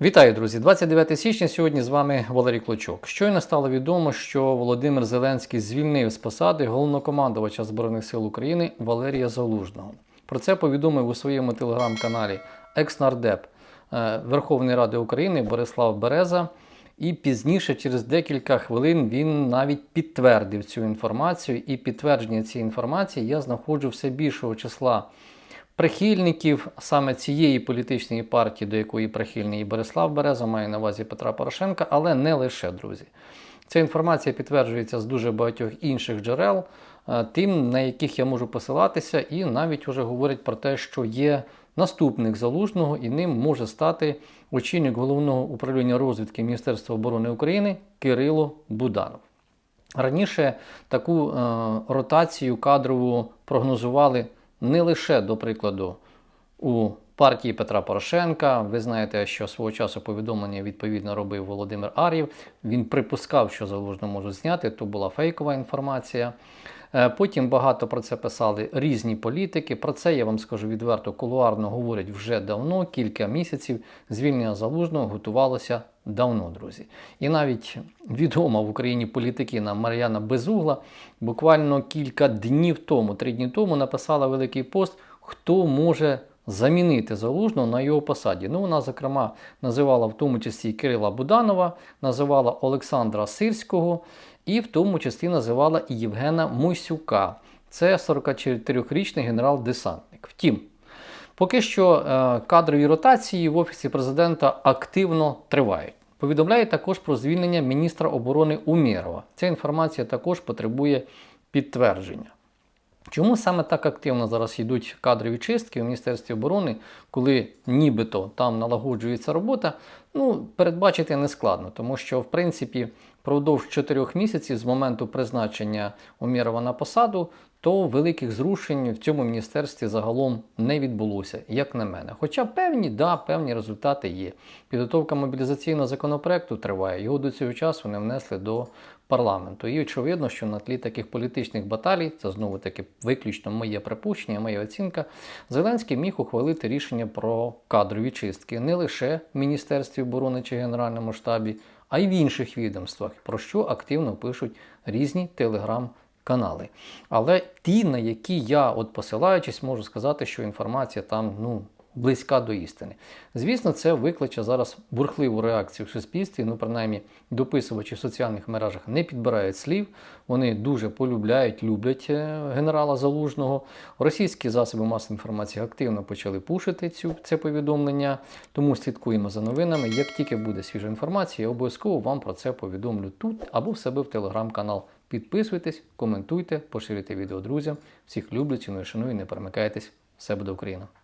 Вітаю, друзі! 29 січня. Сьогодні з вами Валерій Клочок. Щойно стало відомо, що Володимир Зеленський звільнив з посади головнокомандувача Збройних сил України Валерія Залужного. Про це повідомив у своєму телеграм-каналі екс-нардеп е, Верховної Ради України Борислав Береза. І пізніше, через декілька хвилин, він навіть підтвердив цю інформацію. І підтвердження цієї інформації я знаходжу все більшого числа прихильників саме цієї політичної партії, до якої прихильний Борислав Береза, має на увазі Петра Порошенка, але не лише друзі. Ця інформація підтверджується з дуже багатьох інших джерел, е, тим, на яких я можу посилатися, і навіть вже говорять про те, що є наступник залужного, і ним може стати очільник головного управління розвідки Міністерства оборони України Кирило Буданов. Раніше таку е, ротацію кадрову прогнозували не лише, до прикладу, у партії Петра Порошенка. Ви знаєте, що свого часу повідомлення відповідно робив Володимир Ар'єв. Він припускав, що залужно можуть зняти, то була фейкова інформація. Е, Потім багато про це писали різні політики. Про це я вам скажу відверто, кулуарно говорять вже давно, кілька місяців. Звільнення залужного готувалося давно, друзі. І навіть відома в Україні політикина Мар'яна Безугла буквально кілька днів тому, три дні тому, написала великий пост, хто може замінити залужного на його посаді. Ну, вона, зокрема, називала в тому числі Кирила Буданова, називала Олександра Сирського і в тому числі називала Євгена Мойсюка. Це 44-річний генерал-десантник. Втім, поки що е, кадрові ротації в Офісі президента активно тривають. Повідомляє також про звільнення міністра оборони Умєрова. Ця інформація також потребує підтвердження. Чому саме так активно зараз йдуть кадрові чистки в Міністерстві оборони, коли нібито там налагоджується робота? Ну, передбачити не складно, тому що, в принципі, впродовж чотирьох місяців з моменту призначення Умєрова на посаду, то великих зрушень в цьому міністерстві загалом не відбулося, як на мене. Хоча певні, да, певні результати є. Підготовка мобілізаційного законопроекту триває. Його до цього часу не внесли до парламенту. І очевидно, що на тлі таких політичних баталій, це знову таки виключно моє припущення, моя оцінка, Зеленський міг ухвалити рішення про кадрові чистки не лише в Міністерстві оборони чи Генеральному штабі, а й в інших відомствах, про що активно пишуть різні телеграм-канали. Але ті, на які я, от посилаючись, можу сказати, що інформація там ну, близька до істини. Звісно, це викличе зараз бурхливу реакцію в суспільстві. Ну, принаймні, дописувачі в соціальних мережах не підбирають слів. Вони дуже полюбляють, люблять е, генерала Залужного. Російські засоби масової інформації активно почали пушити цю це повідомлення. Тому слідкуємо за новинами. Як тільки буде свіжа інформація, я обов'язково вам про це повідомлю тут або в себе в телеграм-канал. Підписуйтесь, коментуйте, поширюйте відео друзям. Всіх люблю, ціную, шаную, не перемикайтесь. Все буде Україна!